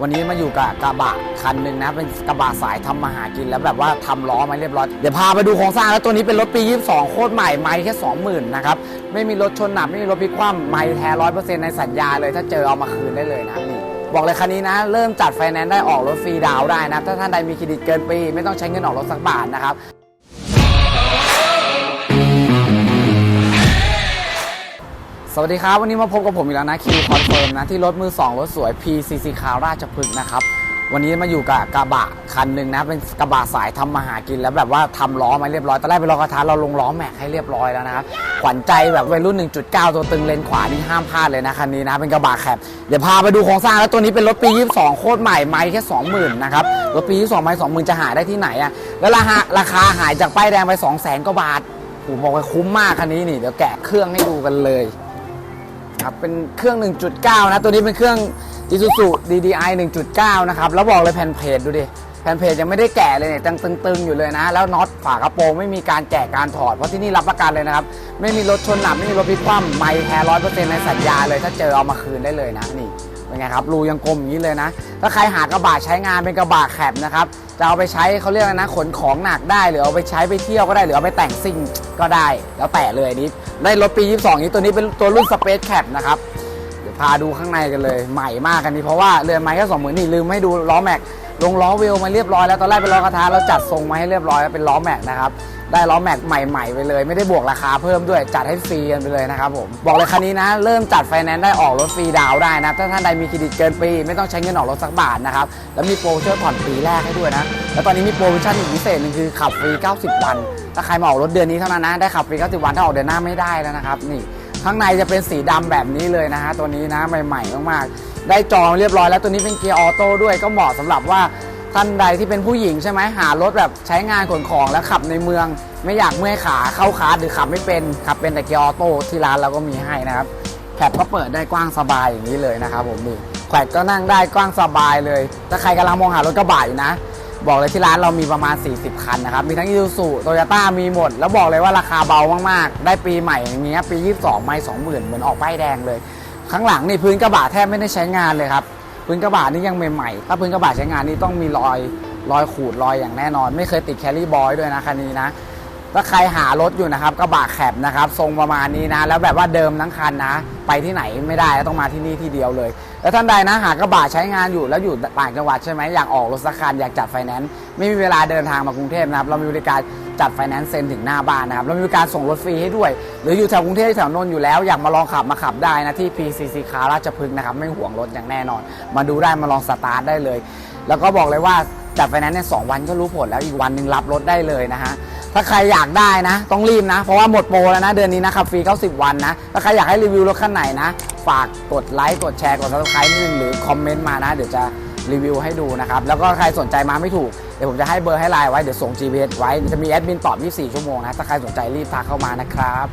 วันนี้มาอยู่กับกระบะคันหนึ่งนะเป็นกระบะสายทำมาหากินแล้วแบบว่าทำล้อมาเรียบร้อยเดี๋ยวพาไปดูโครงสร้างแล้วตัวนี้เป็นรถปี 22 โคตรใหม่ไม่แค่ 20,000นะครับไม่มีรถชนหนักไม่มีรถพลิกคว่ำไม่แท้ร้อยเปอร์เซ็นต์ในสัญญาเลยถ้าเจอเอามาคืนได้เลยนะนี่บอกเลยคันนี้นะ เริ่มจัดไฟแนนซ์ได้ออกรถฟรีดาวได้นะถ้าท่านใดมีเครดิตเกินปี ไม่ต้องใช้เงินออกรถสักบาทนะครับ สวัสดีครับ วันนี้มาพบกับผมอีกแล้วนะคิวคอนเฟิร์มนะที่รถมือ 2 รถสวย PCC คาราชพฤกษ์นะครับ วันนี้มาอยู่กับกระบะคันหนึ่งนะ เป็นกระบะสายทำมาหากินแล้วแบบว่าทำล้อมาเรียบร้อยตอนแรกเป็นล้อกระทะเราลงล้อแม็กให้เรียบร้อยแล้วนะครับขวัญใจแบบวัยรุ่น 1.9 ตัวตึงเลนขวานี่ห้ามพลาดเลยนะคันนี้นะเป็นกระบะแคบเดี๋ยวพาไปดูโครงสร้างแล้วตัวนี้เป็นรถปี 22 โคตรใหม่ไม่แค่ 20,000นะครับรถปี 22ไม่20,000 จะหาได้ที่ไหนอะแล้วราคาราคาหายจากป้ายแดงไป 200,000กว่าบาทผมบอกว่าคุ้มมากคันนี้นี่เดี๋ยวแกะเครื่องให้ดูกันเลย ครับ เป็นเครื่อง 1.9 นะ ตัวนี้เป็นเครื่อง Isuzu DDI 1.9 นะครับ แล้วบอกเลยแผ่นเพจดูดิ แผ่นเพจยังไม่ได้แกะเลยเนี่ยตึงๆ อยู่เลยนะ แล้วน็อตฝากระโปรงไม่มีการแกะการถอด เพราะที่นี่รับประกันเลยนะครับ ไม่มีรถชนหนักไม่มีรถพลิกคว่ำไม่แท้ร้อยเปอร์เซ็นต์ในสัญญาเลย ถ้าเจอเอามาคืนได้เลยนะนี่ เป็นไงครับรูยังกลมอย่างนี้เลยนะ ถ้าใครหากระบะใช้งานเป็นกระบะแคบนะครับจะเอาไปใช้เขาเรียกอะไรนะขนของหนักได้ หรือเอาไปใช้ไปเที่ยวก็ได้หรือเอาไปแต่งซิ่งก็ได้ แล้วแต่เลยนี้ได้รถปี 22 นี้ตัวนี้เป็นตัวรุ่น Space Cap นะครับเดี๋ยวพาดูข้างในกันเลยใหม่มากกันนี้เพราะว่าเรือนไม้แค่สองหมื่นนี่ลืมให้ดูล้อแม็กลงล้อเวลมาเรียบร้อยแล้วตอนแรกเป็นล้อกระทะเราจัดทรงมาให้เรียบร้อยแล้วเป็นล้อแม็กนะครับ ได้ล้อแม็กใหม่ๆไปเลย ไม่ได้บวกราคาเพิ่มด้วยจัดให้ฟรีกันไปเลยนะครับผมบอกเลยคันนี้นะ เริ่มจัดไฟแนนซ์ได้ออกรถฟรีดาวได้นะถ้าท่านใดมีเครดิตเกินปีไม่ต้องใช้เงินออกรถสักบาทนะครับแล้วมีโปรช่วยผ่อนปีแรกให้ด้วยนะแล้วตอนนี้มีโปรโมชั่นอีกพิเศษหนึ่งคือขับฟรี 90 วัน ถ้าใครมาออกรถเดือนนี้เท่านั้นนะได้ขับฟรี 90 วันถ้าออกเดือนหน้าไม่ได้แล้วนะครับนี่ข้างในจะเป็นสีดำแบบนี้เลยนะฮะตัวนี้นะใหม่ๆมากๆได้จองเรียบร้อยแล้วตัวนี้เป็นเกียร์ออโต้ด้วยก็เหมาะสำหรับว่า ท่านใดที่เป็นผู้หญิงใช่ไหมหารถแบบใช้งานขนของแล้วขับในเมือง ไม่อยากเมื่อยขาเข้าคาร์หรือขับไม่เป็นขับเป็นแต่เกียร์ออโต้ที่ร้านเราก็มีให้นะครับแคปก็เปิดได้กว้างสบายอย่างนี้เลยนะครับผมนี่แขวกก็นั่งได้กว้างสบายเลยถ้าใครกำลังมองหารถกระบะอยู่นะ บอกเลยที่ร้านเรามีประมาณ 40 คันนะครับ มีทั้ง Isuzu Toyota มีหมด แล้วบอกเลยว่าราคาเบามากๆ ได้ปีใหม่อย่างเงี้ยปี 22 ไม่ 20,000 เหมือนออกป้ายแดงเลย ข้างหลังนี่พื้นกระบะแทบไม่ได้ใช้งานเลยครับ พื้นกระบะนี่ยังใหม่ๆ ถ้าพื้นกระบะใช้งานนี่ต้องมีรอยรอยขูดรอยอย่างแน่นอน ไม่เคยติดแคลรี่บอยด้วยนะคันนี้นะถ้าใครหารถอยู่นะครับกระบะแคบนะครับทรงประมาณนี้นะ แล้วแบบว่าเดิมทั้งคันนะ ไปที่ไหนไม่ได้ต้องมาที่นี่ที่เดียวเลย แล้วท่านใดนะหากระบะใช้งานอยู่แล้วอยู่ต่างจังหวัดใช่ไหมอยากออกรถสักคันอยากจัดไฟแนนซ์ไม่มีเวลาเดินทางมากรุงเทพนะครับเรามีบริการ จัดไฟแนนซ์เซ็นถึงหน้าบ้านนะครับเรามีการส่งรถฟรีให้ด้วย หรืออยู่แถวกรุงเทพแถวนนท์อยู่แล้วอยากมาลองขับมาขับได้นะที่ PCC คาราชพฤกษ์นะครับไม่ห่วงรถอย่างแน่นอน มาดูได้มาลองสตาร์ทได้เลย แล้วก็บอกเลยว่าจัดไฟแนนซ์เนี่ยสองวันก็รู้ผลแล้วอีกวันหนึ่งรับรถได้เลยนะฮะถ้าใครอยากได้นะ ต้องรีบนะ เพราะว่าหมดโปรแล้วนะ เดือนนี้นะครับฟรี 90 วันนะ ถ้าใครอยากให้รีวิวรถคันไหนนะ ฝากกดไลค์กดแชร์กด subscribe นิดนึงหรือคอมเมนต์มานะ เดี๋ยวจะ รีวิวให้ดูนะครับ แล้วก็ใครสนใจมาไม่ถูก เดี๋ยวผมจะให้เบอร์ให้ไลน์ไว้ เดี๋ยวส่ง GPS ไว้ จะมีแอดมินตอบ 24 ชั่วโมงนะ ถ้าใครสนใจรีบทักเข้ามานะครับ